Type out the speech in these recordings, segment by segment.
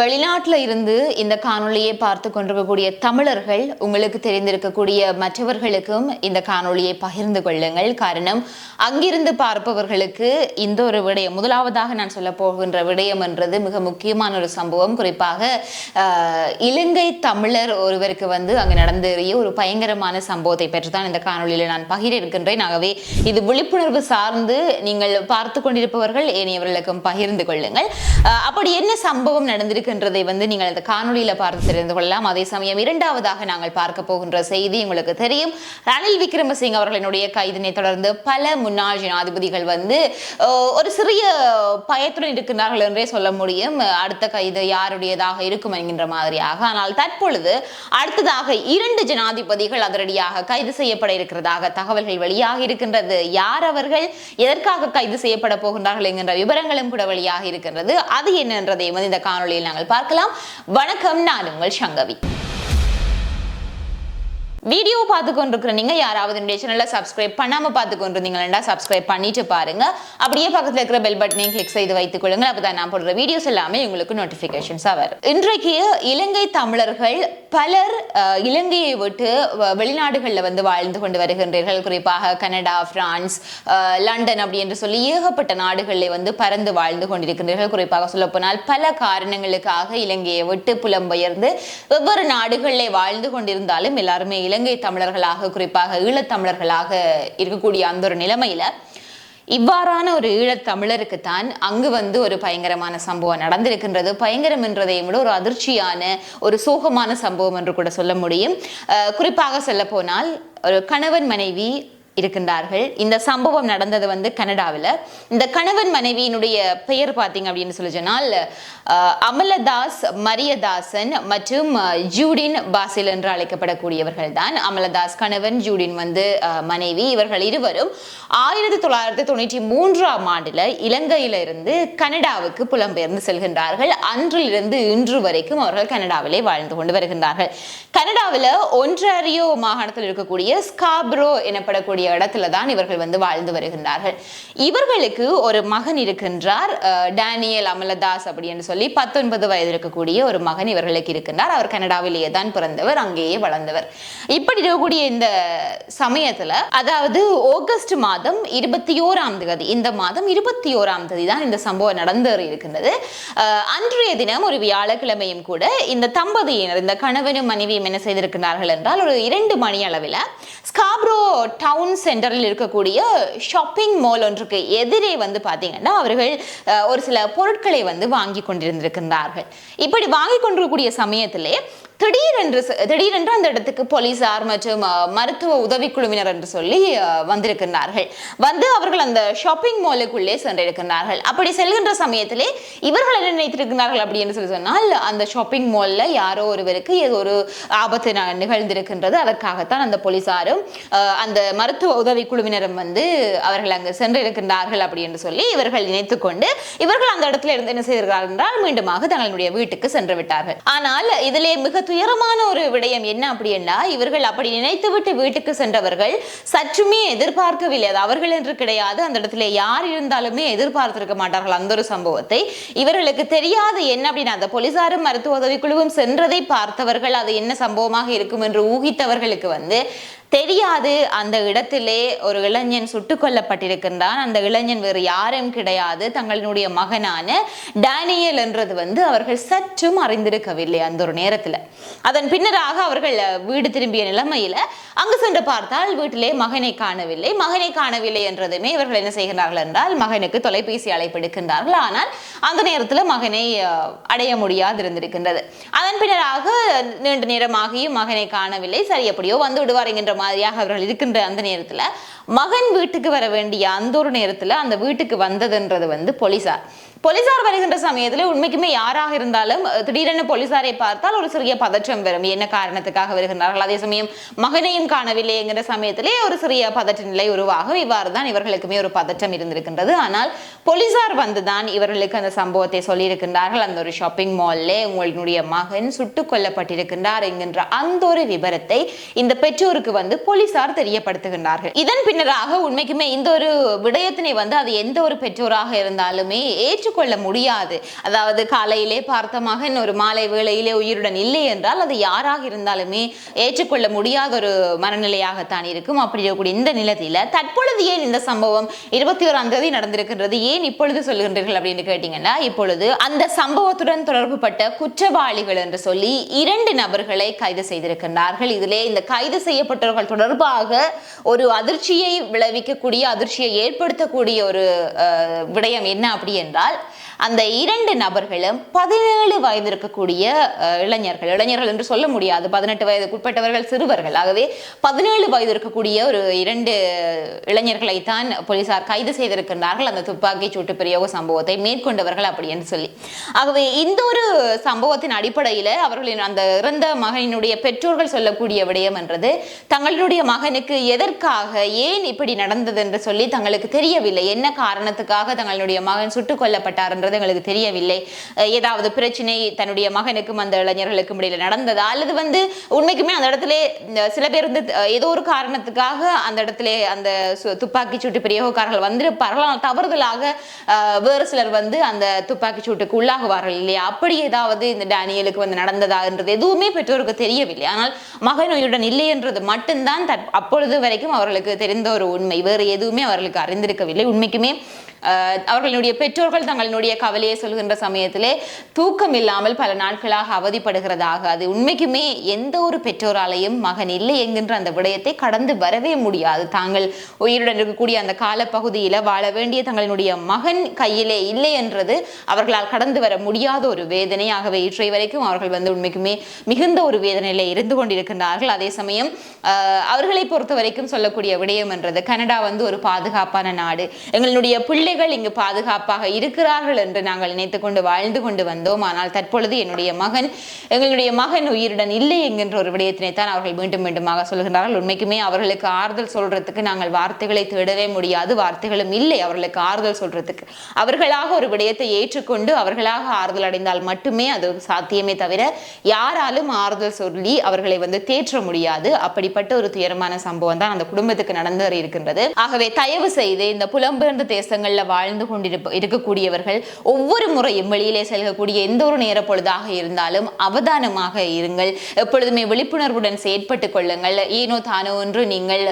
வெளிநாட்டில் இருந்து இந்த காணொளியை பார்த்து கொண்டிருக்கக்கூடிய தமிழர்கள் உங்களுக்கு தெரிந்திருக்கக்கூடிய மற்றவர்களுக்கும் இந்த காணொளியை பகிர்ந்து கொள்ளுங்கள். காரணம் அங்கிருந்து பார்ப்பவர்களுக்கு இந்த ஒரு விடயம் முதலாவதாக நான் சொல்ல போகின்ற விடயம் என்றது மிக முக்கியமான ஒரு சம்பவம். குறிப்பாக இலங்கை தமிழர் ஒருவருக்கு வந்து அங்கு நடந்தேறிய ஒரு பயங்கரமான சம்பவத்தை பற்றி தான் இந்த காணொலியில் நான் பகிர இருக்கின்றேன். ஆகவே இது விழிப்புணர்வு சார்ந்து நீங்கள் பார்த்து கொண்டிருப்பவர்கள் ஏனையவர்களுக்கும் பகிர்ந்து கொள்ளுங்கள். அப்படி என்ன சம்பவம் நடந்திருக்கு இருக்கின்றதை வந்து நீங்கள் இந்த காணொலியில் பார்த்து தெரிந்து கொள்ளலாம். அதே சமயம் இரண்டாவதாக நாங்கள் பார்க்க போகின்ற செய்தி உங்களுக்கு தெரியும். ரணில் விக்ரமசிங்க அவர்களினுடைய கைதினை தொடர்ந்து பல முன்னாள் ஜனாதிபதிகள் வந்து ஒரு சிறிய பயத்துடன் இருக்கின்றார்கள் என்றே சொல்ல முடியும். அடுத்த கைது யாருடையதாக இருக்கும் என்கின்ற மாதிரியாக. ஆனால் தற்பொழுது அடுத்ததாக இரண்டு ஜனாதிபதிகள் அதிரடியாக கைது செய்யப்பட இருக்கிறதாக தகவல்கள் வெளியாக இருக்கின்றது. யார் அவர்கள் எதற்காக கைது செய்யப்பட போகின்றார்கள் என்கின்ற விவரங்களும் கூட வெளியாக இருக்கின்றது. அது என்னன்றதை வந்து இந்த காணொலியில் நாங்கள் பார்க்கலாம். வணக்கம் நான் உங்கள் சங்கவி. வீடியோ பார்த்து கொண்டிருக்கிற நீங்க யாராவது என்னுடைய சேனலை சப்ஸ்கிரைப் பண்ணாம பார்த்து கொண்டிருந்தீங்களா சப்ஸ்கிரைப் பண்ணிட்டு பாருங்க. அப்படியே பக்கத்தில் இருக்கிற பெல் பட்டனையும் கிளிக் செய்து வைத்துக் கொள்ளுங்க அப்பதான் நான் போடுற வீடியோஸ் எல்லாமே உங்களுக்கு நோட்டிபிகேஷன்ஸா வரும். இன்றைக்கு இலங்கை தமிழர்கள் பலர் இலங்கையை விட்டு வ- வெளிநாடுகளில் வந்து வாழ்ந்து கொண்டு வருகின்றீர்கள். குறிப்பாக கனடா பிரான்ஸ் லண்டன் அப்படி என்று சொல்லி ஏகப்பட்ட நாடுகளில் வந்து பறந்து வாழ்ந்து கொண்டிருக்கின்றீர்கள். குறிப்பாக சொல்லப்போனால் பல காரணங்களுக்காக இலங்கையை விட்டு புலம்பெயர்ந்து வெவ்வேறு நாடுகளிலே வாழ்ந்து கொண்டிருந்தாலும் எல்லாருமே இலங்கை தமிழர்களாக குறிப்பாக ஈழத்தமிழர்களாக இருக்கக்கூடிய அந்த ஒரு நிலைமையில இவ்வாறான ஒரு ஈழத்தமிழருக்கு தான் அங்கு வந்து ஒரு பயங்கரமான சம்பவம் நடந்திருக்கின்றது. பயங்கரம் என்றதை விட ஒரு அதிர்ச்சியான ஒரு சோகமான சம்பவம் என்று கூட சொல்ல முடியும். குறிப்பாக சொல்ல போனால் ஒரு கணவன் மனைவி இருக்கின்றார்கள். இந்த சம்பவம் நடந்தது வந்து கனடாவில். இந்த கணவன் மனைவியினுடைய பெயர் பார்த்தீங்க அப்படின்னு சொல்லி சொன்னால் அமலதாஸ் மரியதாசன் மற்றும் ஜூடின் பாசில் என்று அழைக்கப்படக்கூடியவர்கள் தான் அமலதாஸ் கணவன் ஜூடின் வந்து மனைவி. இவர்கள் இருவரும் ஆயிரத்தி தொள்ளாயிரத்தி தொண்ணூற்றி மூன்றாம் ஆண்டுல இலங்கையில இருந்து கனடாவுக்கு புலம்பெயர்ந்து செல்கின்றார்கள். அன்றிலிருந்து இன்று வரைக்கும் அவர்கள் கனடாவிலே வாழ்ந்து கொண்டு வருகின்றார்கள். கனடாவில் ஒன்றாரியோ மாகாணத்தில் இருக்கக்கூடிய ஸ்காப்ரோ எனப்படக்கூடிய இடத்துல தான் இவர்கள் வந்து வாழ்ந்து வருகின்றார்கள். இவர்களுக்கு ஒரு மகன் இருக்கின்றார் டேனியல் அமலதாஸ் அப்படின்னு சொல்லி பத்தொன்பது வயது இருக்கக்கூடிய ஒரு மகன் இவர்களுக்கு இருக்கின்றார். அவர் கனடாவிலேயே தான் பிறந்தவர் அங்கேயே வளர்ந்தவர். இப்படி இருக்கக்கூடிய இந்த சமயத்துல அதாவது ஆகஸ்ட் மாதம் இருபத்தி ஓராம் தேதி இந்த மாதம் இருபத்தி ஓராம் தேதி தான் இந்த சம்பவம் நடந்தேறி இருக்கின்றது. அன்றைய தினம் ஒரு வியாழக்கிழமையும் கூட இந்த தம்பதியினர் இந்த கணவனும் மனைவியும் என்ன செய்திருக்கிறார்கள் என்றால் ஒரு இரண்டு மணி அளவில் ஸ்காப்ரோ டவுன் சென்டரில் இருக்கக்கூடிய ஷாப்பிங் மால் ஒன்றுக்கு எதிரே வந்து பார்த்தீங்கன்னா அவர்கள் ஒரு சில பொருட்களை வந்து வாங்கி கொண்டிருந்திருக்கின்றார்கள். இப்படி வாங்கி கொண்டிருக்கக்கூடிய சமயத்திலே திடீரென்று திடீரென்று அந்த இடத்துக்கு போலீசார் மற்றும் மருத்துவ உதவிக்குழுவினர் என்று சொல்லி வந்திருக்கின்றார்கள். வந்து அவர்கள் அந்த ஷாப்பிங் மாலுக்குள்ளே சென்றிருக்கிறார்கள் அப்படி செல்கின்ற சமயத்திலே இவர்கள் என்ன நினைத்திருக்கிறார்கள் அப்படின்னு சொல்லி சொன்னால் அந்த ஷாப்பிங் மால்ல யாரோ ஒருவருக்கு ஏதோ ஒரு ஆபத்து ந- நிகழ்ந்திருக்கின்றது. அதற்காகத்தான் அந்த போலீசாரும் அந்த மருத்துவ உதவி குழுவினரும் வந்து அவர்கள் அங்கு சென்றிருக்கின்றார்கள் அப்படி என்று சொல்லி இவர்கள் நினைத்துக்கொண்டு இவர்கள் அந்த இடத்துல இருந்து என்ன செய்திருக்கிறார்கள் என்றால் மீண்டுமாக தங்களுடைய வீட்டுக்கு சென்று விட்டார்கள். ஆனால் இதிலே மிக துயரமான ஒரு விடயம் என்ன அப்படின்னா இவர்கள் அப்படி நினைத்துவிட்டு வீட்டுக்கு சென்றவர்கள் சற்றுமே எதிர்பார்க்கவில்லை. அது அவர்கள் என்று கிடையாது. அந்த இடத்துல யார் இருந்தாலுமே எதிர்பார்த்திருக்க மாட்டார்கள். அந்த ஒரு சம்பவத்தை இவர்களுக்கு தெரியாது. என்ன அப்படின்னா அந்த போலீசாரும் மருத்துவ உதவிக்குழுவும் சென்றதை பார்த்தவர்கள் அது என்ன சம்பவமாக இருக்கும் என்று ஊகித்தவர்களுக்கு வந்து தெரியாது. அந்த இடத்திலே ஒரு இளைஞன் சுட்டுக் கொல்லப்பட்டிருக்கின்றான். அந்த இளைஞன் வேறு யாரும் கிடையாது. தங்களினுடைய மகனான டேனியல் என்றது வந்து அவர்கள் சற்றும் அறிந்திருக்கவில்லை அந்த ஒரு நேரத்தில். அதன் பின்னராக அவர்கள் வீடு திரும்பிய நிலைமையில அங்கு சென்று பார்த்தால் வீட்டிலே மகனை காணவில்லை. மகனை காணவில்லை என்றதுமே இவர்கள் என்ன செய்கிறார்கள் என்றால் மகனுக்கு தொலைபேசி அழைப்பு எடுக்கின்றார்கள். ஆனால் அந்த நேரத்தில் மகனை அடைய முடியாது இருந்திருக்கின்றது அதன் பின்னராக நீண்ட நேரமாகியும் மகனை காணவில்லை. சரி எப்படியோ வந்து விடுவார் என்கின்ற மாதிரியாக அவர்கள் இருக்கின்ற அந்த நேரத்தில் மகன் வீட்டுக்கு வர வேண்டிய அந்த ஒரு நேரத்தில் அந்த வீட்டுக்கு வந்ததுன்றது வந்து போலீசார் போலீசார் வருகின்ற சமயத்தில் உண்மைக்குமே யாராக இருந்தாலும் திடீரென போலீசாரை பார்த்தால் ஒரு சிறிய பதற்றம் வரும். என்ன காரணத்துக்காக வருகின்றார்கள்? அதே சமயம் மகனையும் காணவில்லை என்கிற சமயத்திலே ஒரு சிறிய பதற்ற நிலை உருவாகும். இவ்வாறு தான் இவர்களுக்குமே ஒரு பதற்றம் இருந்திருக்கின்றது. ஆனால் போலீசார் வந்துதான் இவர்களுக்கு அந்த சம்பவத்தை சொல்லியிருக்கின்றார்கள். அந்த ஒரு ஷாப்பிங் மால்லே உங்களுடைய மகன் சுட்டுக் கொல்லப்பட்டிருக்கின்றார் என்கின்ற அந்த ஒரு விபரத்தை இந்த பெற்றோருக்கு வந்து போலீசார் தெரியப்படுத்துகின்றார்கள். இதன் பின்னராக உண்மைக்குமே இந்த ஒரு விடயத்தினை வந்து அது எந்த ஒரு பெற்றோராக இருந்தாலுமே ஏற்று ஏற்றுக்கொள்ள முடியாது. அதாவது காலையிலே பார்த்த மகன் ஒரு மாலை வேளையிலே உயிருடன் இல்லை என்றால் அது யாராக இருந்தாலுமே ஏற்றுக்கொள்ள முடியாத ஒரு மனநிலையாகத்தான் இருக்கும். அப்படி இருக்கக்கூடிய இந்த நிலத்தில தற்பொழுது ஏன் இந்த சம்பவம் இருபத்தி ஓராம் தேதி நடந்திருக்கின்றது? ஏன் இப்பொழுது சொல்கின்றீர்கள் அப்படின்னு கேட்டீங்கன்னா இப்பொழுது அந்த சம்பவத்துடன் தொடர்புபட்ட குற்றவாளிகள் என்று சொல்லி இரண்டு நபர்களை கைது செய்திருக்கின்றார்கள். இதிலே இந்த கைது செய்யப்பட்டவர்கள் தொடர்பாக ஒரு அதிர்ச்சியை விளைவிக்கக்கூடிய அதிர்ச்சியை ஏற்படுத்தக்கூடிய ஒரு விடயம் என்ன அப்படி என்றால் அந்த இரண்டு நபர்களும் பதினேழு வயது இருக்கக்கூடிய இளைஞர்கள். இளைஞர்கள் என்று சொல்ல முடியாது. பதினெட்டு வயதுக்குட்பட்டவர்கள் சிறுவர்கள். ஆகவே பதினேழு வயது இருக்கக்கூடிய ஒரு இரண்டு இளைஞர்களை தான் போலீசார் கைது செய்திருக்கின்றார்கள். அந்த துப்பாக்கி சூட்டு பிரயோக சம்பவத்தை மேற்கொண்டவர்கள் அப்படி என்று சொல்லி. ஆகவே இந்த ஒரு சம்பவத்தின் அடிப்படையில் அவர்களின் அந்த இறந்த மகனினுடைய பெற்றோர்கள் சொல்லக்கூடிய விடயம் என்றது தங்களுடைய மகனுக்கு எதற்காக ஏன் இப்படி நடந்தது என்று சொல்லி தங்களுக்கு தெரியவில்லை. என்ன காரணத்துக்காக தங்களுடைய மகன் சுட்டுக் கொல்லப்பட்டார் என்றது எங்களுக்கு தெரியவில்லை. ஏதாவது பிரச்சனை தன்னுடைய மகனுக்கும் அந்த இளைஞர்களுக்கும் இடையில நடந்ததா? அல்லது வந்து உண்மைக்குமே அந்த இடத்துல இந்த சில பேர் வந்து ஏதோ ஒரு காரணத்துக்காக அந்த இடத்துல அந்த துப்பாக்கி சூட்டு பிரயோகக்காரர்கள் வந்திருப்பார்கள். ஆனால் தவறுதலாக வேறு சிலர் வந்து அந்த துப்பாக்கி சூட்டுக்கு உள்ளாகுவார்கள் இல்லையா? அப்படி ஏதாவது இந்த டேனியலுக்கு வந்து நடந்ததா என்றது எதுவுமே பெற்றோருக்கு தெரியவில்லை. ஆனால் மகன் உயிருடன் இல்லை என்றது மட்டும்தான் தற்- அப்பொழுது வரைக்கும் அவர்களுக்கு தெரிந்த ஒரு உண்மை. வேறு எதுவுமே அவர்களுக்கு அறிந்திருக்கவில்லை. உண்மைக்குமே அவர்களுடைய பெற்றோர்கள் தங்களுடைய கவலையை சொல்கின்ற சமயத்திலே தூக்கம் இல்லாமல் பல நாட்களாக அவதிப்படுகிறதாக அது உண்மைக்குமே எந்த ஒரு பெற்றோராலையும் மகன் இல்லை என்கின்ற அந்த விடயத்தை கடந்து வரவே முடியாது. தாங்கள் உயிருடன் இருக்கக்கூடிய அந்த காலப்பகுதியில் வாழ வேண்டிய தங்களுடைய மகன் கையிலே இல்லை என்றது அவர்களால் கடந்து வர முடியாத ஒரு வேதனை. ஆகவே இற்றை வரைக்கும் அவர்கள் வந்து உண்மைக்குமே மிகுந்த ஒரு வேதனையில இருந்து கொண்டிருக்கின்றார்கள். அதே சமயம் அவர்களை பொறுத்த வரைக்கும் சொல்லக்கூடிய விடயம் என்றது கனடா வந்து ஒரு பாதுகாப்பான நாடு. எங்களுடைய பிள்ளைகள் இங்கு பாதுகாப்பாக இருக்கிறார்கள் என்று நாங்கள் நினைத்துக் கொண்டு வாழ்ந்து கொண்டு வந்தோம். ஆனால் தற்பொழுது என்னுடைய மகன் எங்களுடைய மகன் உயிருடன் இல்லை என்கின்ற ஒரு விடயத்தினை தான் அவர்கள் மீண்டும் மீண்டுமாக சொல்கிறார்கள் உண்மைக்குமே அவர்களுக்கு ஆறுதல் சொல்றதுக்கு நாங்கள் வார்த்தைகளை தேடவே முடியாது. வார்த்தைகளும் இல்லை. அவர்களுக்கு ஆறுதல் சொல்றதுக்கு. அவர்களாக ஒரு விடயத்தை ஏற்றுக்கொண்டு அவர்களாக ஆறுதல் அடைந்தால் மட்டுமே அது சாத்தியமே தவிர யாராலும் ஆறுதல் சொல்லி அவர்களை வந்து தேற்ற முடியாது. அப்படிப்பட்ட ஒரு துயரமான சம்பவம் தான் அந்த குடும்பத்துக்கு நடந்து இருக்கின்றது ஆகவே தயவு செய்து இந்த புலம்பெயர்ந்த தேசங்கள்ல வாழ்ந்து கொண்டிருப்ப இருக்கக்கூடியவர்கள் ஒவ்வொரு முறையும் வெளியிலே செல்கக்கூடிய எந்த ஒரு நேர பொழுதாக இருந்தாலும் அவதானமாக இருங்கள். எப்பொழுதுமே விழிப்புணர்வுடன் செயற்பட்டு கொள்ளுங்கள். ஏனோ தானோ என்று நீங்கள்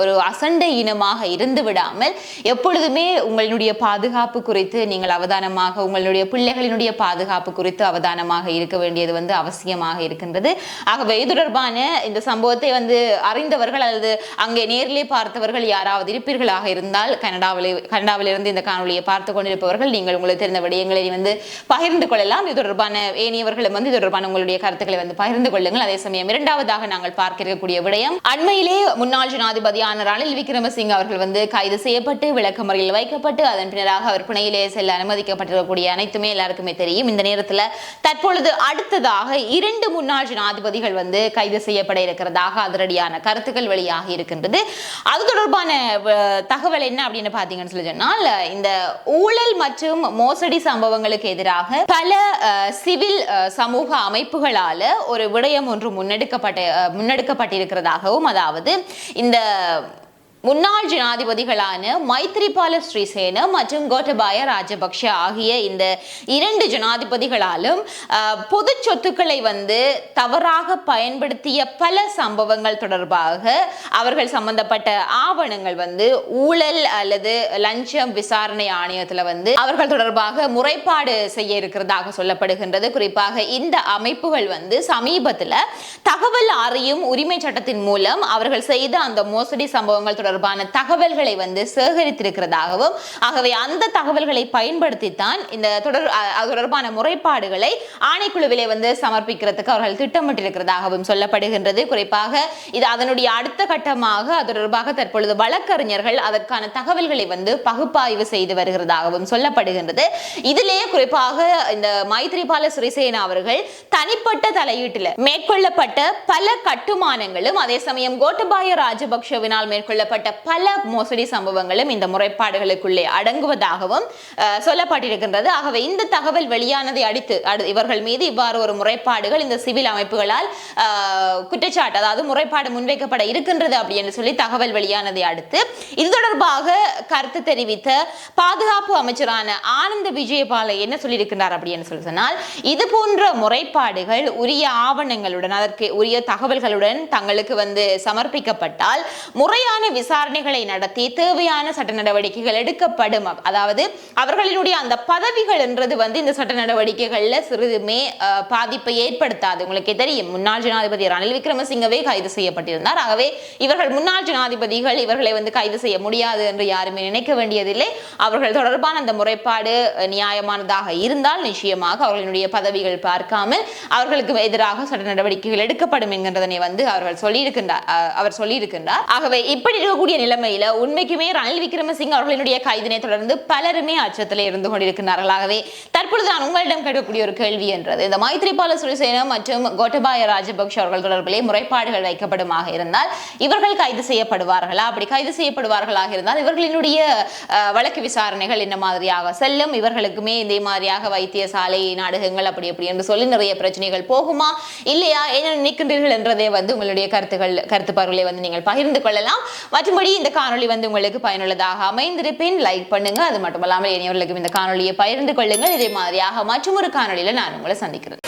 ஒரு அசண்டை இனமாக இருந்து விடாமல் எப்பொழுதுமே உங்களுடைய பாதுகாப்பு குறித்து நீங்கள் அவதானமாக உங்களுடைய பிள்ளைகளினுடைய பாதுகாப்பு குறித்து அவதானமாக இருக்க வேண்டியது வந்து அவசியமாக இருக்கின்றது. ஆகவே இது தொடர்பான இந்த சம்பவத்தை வந்து அறிந்தவர்கள் அல்லது அங்கே நேரிலே பார்த்தவர்கள் யாராவது இருப்பீர்களாக இருந்தால் கனடாவில் கனடாவிலிருந்து இந்த காணொலியை பார்த்து கொண்டிருப்பவர்கள் நீங்கள் உங்களுக்கு தெரிந்த விடயங்களை வந்து பகிர்ந்து கொள்ளலாம். இது தொடர்பான ஏனியவர்களும் வந்து இது தொடர்பான உங்களுடைய கருத்துக்களை வந்து பகிர்ந்து கொள்ளுங்கள். அதே சமயம் இரண்டாவதாக நாங்கள் பார்க்க இருக்கக்கூடிய விடயம் அண்மையிலே முன்னாள் ஜனாதிபதியான ரணில் விக்ரமசிங்க அவர்கள் வந்து கைது செய்யப்பட்டு விளக்கமறையில் வைக்கப்பட்டு அதன் பின்னராக அவர் பிணையிலே செல்ல அனுமதிக்கப்பட்டிருக்கக்கூடிய அனைத்துமே எல்லாருக்குமே தெரியும். இந்த நேரத்தில் தற்பொழுது அடுத்ததாக இரண்டு முன்னாள் ஜனாதிபதிகள் வந்து கைது செய்யப்பட இருக்கிறதாக அதிரடியான கருத்துக்கள் வெளியாகி இருக்கின்றது. அது தொடர்பான தகவல் என்ன அப்படின்னு பார்த்தீங்கன்னு சொல்லி சொன்னால் இந்த ஊழல் மற்றும் மோசடி சம்பவங்களுக்கு எதிராக பல அஹ், சிவில் சமூக அமைப்புகளால ஒரு விடயம் ஒன்று முன்னெடுக்கப்பட்ட அஹ், முன்னெடுக்கப்பட்டிருக்கிறதாகவும் அதாவது இந்த முன்னாள் ஜனாதிபதிகளான மைத்ரிபால ஸ்ரீசேன மற்றும் கோட்டபாய ராஜபக்ஷ ஆகிய இந்த இரண்டு ஜனாதிபதிகளாலும் பொது சொத்துக்களை வந்து தவறாக பயன்படுத்திய பல சம்பவங்கள் தொடர்பாக அவர்கள் சம்பந்தப்பட்ட ஆவணங்கள் வந்து ஊழல் அல்லது லஞ்சம் விசாரணை ஆணையத்தில் வந்து அவர்கள் தொடர்பாக முறைப்பாடு செய்ய இருக்கிறதாக சொல்லப்படுகின்றது. குறிப்பாக இந்த அமைப்புகள் வந்து சமீபத்தில் தகவல் அறியும் உரிமை சட்டத்தின் மூலம் அவர்கள் செய்த அந்த மோசடி சம்பவங்கள் தொடர்பான தகவல்களை வந்து சேகரித்திருக்கிறதாகவும் ஆகவே அந்த தகவல்களை பயன்படுத்தித்தான் இந்த தொடர் தொடர்பான முறைப்பாடுகளை ஆணைக்குழுவிலே வந்து சமர்ப்பிக்கிறதுக்கு அவர்கள் திட்டமிட்டிருக்கிறதாகவும் சொல்லப்படுகின்றது. குறிப்பாக இது அதனுடைய அடுத்த கட்டமாக அது தொடர்பாக தற்பொழுது வழக்கறிஞர்கள் அதற்கான தகவல்களை வந்து பகுப்பாய்வு செய்து வருகிறதாகவும் சொல்லப்படுகின்றது. இதிலேயே குறிப்பாக இந்த மைத்ரிபால சிறிசேனா அவர்கள் தனிப்பட்ட தலையீட்டில் மேற்கொள்ளப்பட்ட பல கட்டுமானங்களும் அதே சமயம் கோட்டபாய ராஜபக்ஷவினால் மேற்கொள்ளப்பட்ட செய்யப்பட்ட பல மோசடி சம்பவங்களும் இந்த முறைப்பாடுகளுக்குள்ளே அடங்குவதாகவும் சொல்லப்பட்டிருக்கின்றது. ஆகவே இந்த தகவல் வெளியானதை அடித்து இவர்கள் மீது இவ்வாறு ஒரு முறைப்பாடுகள் இந்த சிவில் அமைப்புகளால் குற்றச்சாட்டு அதாவது முறைப்பாடு முன்வைக்கப்பட இருக்கின்றது அப்படி என்று சொல்லி தகவல் வெளியானதை அடுத்து இது தொடர்பாக கருத்து தெரிவித்த பாதுகாப்பு அமைச்சரான ஆனந்த விஜயபால என்ன சொல்லியிருக்கிறார் அப்படின்னு சொல்லி சொன்னால் இது போன்ற முறைப்பாடுகள் உரிய ஆவணங்களுடன் அதற்கு உரிய தகவல்களுடன் தங்களுக்கு வந்து சமர்ப்பிக்கப்பட்டால் முறையான விசாரணைகளை நடத்தி தேவையான சட்ட நடவடிக்கைகள் எடுக்கப்படும். அதாவது அவர்களினுடைய அந்த பதவிகள் என்றது வந்து இந்த சட்ட நடவடிக்கைகள்ல சிறிதுமே பாதிப்பை ஏற்படுத்தாது. உங்களுக்கே தெரியும். முன்னாள் ஜனாதிபதி ரணில் விக்ரமசிங்கவே கைது செய்யப்பட்டிருந்தார். ஆகவே இவர்கள் முன்னாள் ஜனாதிபதிகள் இவர்களை வந்து கைது செய்ய முடியாது என்று யாருமே நினைக்க வேண்டியதில்லை. அவர்கள் தொடர்பான அந்த முறைப்பாடு நியாயமானதாக இருந்தால் நிச்சயமாக அவர்களுடைய பதவிகள் பார்க்காமல் அவர்களுக்கு எதிராக சட்ட நடவடிக்கைகள் எடுக்கப்படும் என்கின்றதனை வந்து அவர்கள் சொல்லியிருக்கின்றார் அவர் சொல்லியிருக்கின்றார். ஆகவே இப்படி இருக்கக்கூடிய நிலைமையில உண்மைக்குமே ரணில் விக்ரமசிங்க அவர்களுடைய கைதினை தொடர்ந்து பலருமே அச்சத்தில் இருந்து கொண்டிருக்கிறார்களாகவே தற்பொழுது நான் உங்களிடம் கேட்கக்கூடிய ஒரு கேள்வி என்றது. இந்த மைத்ரிபால சிறிசேனா மற்றும் கோட்டபாய ராஜபக்ஷ அவர்கள் தொடர்பிலே முறைப்பாடுகள் வைக்கப்படுமாக இருந்தால் இவர்கள் கைது செய்யப்படுவார்களா? அப்படி கைது செய்யப்படுவார்களாக இருந்தால் இவர்களினுடைய வழக்கு விசாரணைகள் என்ன மாதிரியாக செல்லும்? இவர்களுக்குமே இதே மாதிரியாக வைத்தியசாலை நாடகங்கள் அப்படி அப்படி என்று சொல்லி நிறைய பிரச்சனைகள் போகுமா? இல்லையா? என்ன நினைக்கின்றீர்கள் என்றதை வந்து உங்களுடைய கருத்துக்கள் கருத்து பார்வையை வந்து நீங்கள் பகிர்ந்து கொள்ளலாம். மற்றபடி இந்த காணொளி வந்து உங்களுக்கு பயனுள்ளதாக அமைந்திருப்பேன் லைக் பண்ணுங்க. அது மட்டுமல்லாமல் இனியவர்களுக்கும் இந்த காணொலியை பகிர்ந்து கொள்ளுங்கள். இதே மாதிரியாக மற்றும் ஒரு காணொளியில நான் உங்களை சந்திக்கிறேன்.